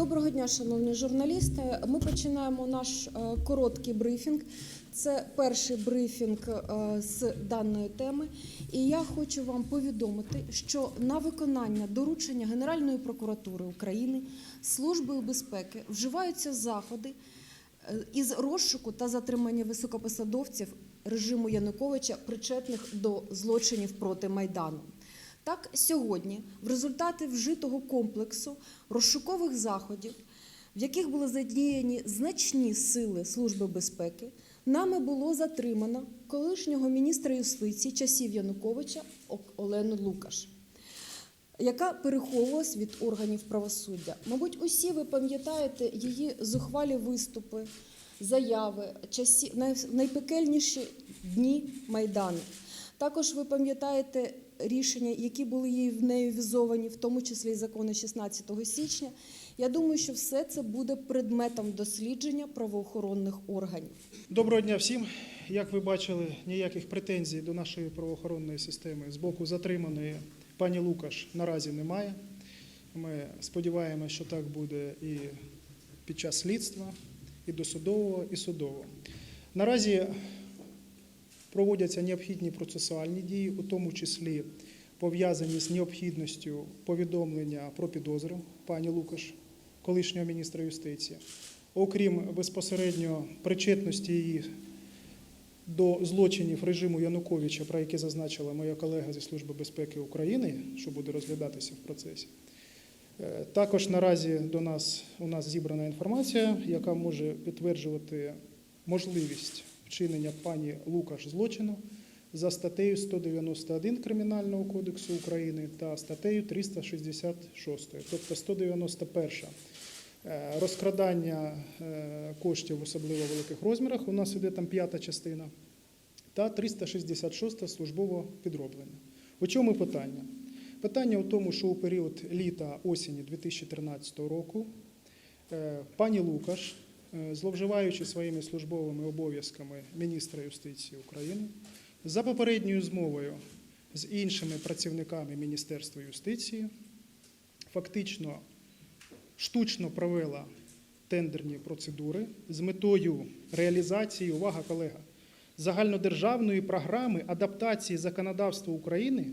Доброго дня, шановні журналісти. Ми починаємо наш е, короткий брифінг. Це перший брифінг е, з даної теми. І я хочу вам повідомити, що на виконання доручення Генеральної прокуратури України Службою безпеки вживаються заходи е, із розшуку та затримання високопосадовців режиму Януковича, причетних до злочинів проти Майдану. Так, сьогодні, в результаті вжитого комплексу розшукових заходів, в яких були задіяні значні сили Служби безпеки, нами було затримано колишнього міністра юстиції часів Януковича Олену Лукаш, яка переховувалась від органів правосуддя. Мабуть, усі ви пам'ятаєте її зухвалі виступи, заяви, часі, найпекельніші дні Майдану. Також ви пам'ятаєте рішення, які були їй в нею візовані, в тому числі й закони 16 січня. Я думаю, що все це буде предметом дослідження правоохоронних органів. Доброго дня всім. Як ви бачили, ніяких претензій до нашої правоохоронної системи з боку затриманої пані Лукаш наразі немає. Ми сподіваємося, що так буде і під час слідства, і досудового, і судового. Наразі проводяться необхідні процесуальні дії, у тому числі пов'язані з необхідністю повідомлення про підозру пані Лукаш, колишнього міністра юстиції. Окрім безпосередньо причетності її до злочинів режиму Януковича, про які зазначила моя колега зі Служби безпеки України, що буде розглядатися в процесі. Е, Також наразі до нас у нас зібрана інформація, яка може підтверджувати можливість вчинення пані Лукаш злочину за статтею 191 Кримінального кодексу України та статтею 366, тобто 191 Е, розкрадання е, коштів особливо великих розмірах. У нас іде там п'ята частина, та 366 службове підроблення. У чому питання? Питання у тому, що у період літа осені 2013 року е, пані Лукаш, зловживаючи своїми службовими обов'язками міністра юстиції України, за попередньою змовою з іншими працівниками Міністерства юстиції, фактично штучно провела тендерні процедури з метою реалізації, увага, колега, загальнодержавної програми адаптації законодавства України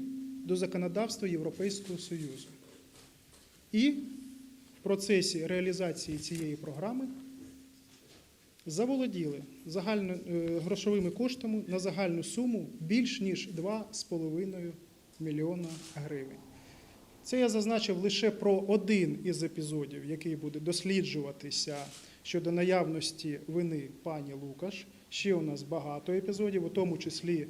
до законодавства Європейського Союзу. І в процесі реалізації цієї програми заволоділи загально, е, грошовими коштами на загальну суму більш ніж 2,5 мільйона гривень. Це я зазначив лише про один із епізодів, який буде досліджуватися щодо наявності вини пані Лукаш. Ще у нас багато епізодів, у тому числі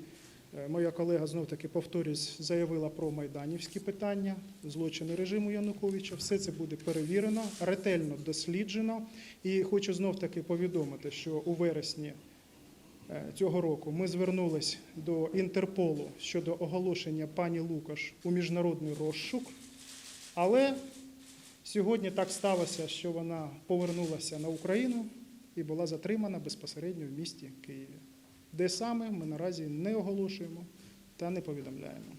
моя колега знов таки повторюсь, заявила про майданівські питання, злочини режиму Януковича. Все це буде перевірено, ретельно досліджено. І хочу знов таки повідомити, що у вересні е, цього року ми звернулись до Інтерполу щодо оголошення пані Лукаш у міжнародний розшук. Але сьогодні так сталося, що вона повернулася на Україну і була затримана безпосередньо в місті Києві. Де саме ми наразі не оголошуємо та не повідомляємо.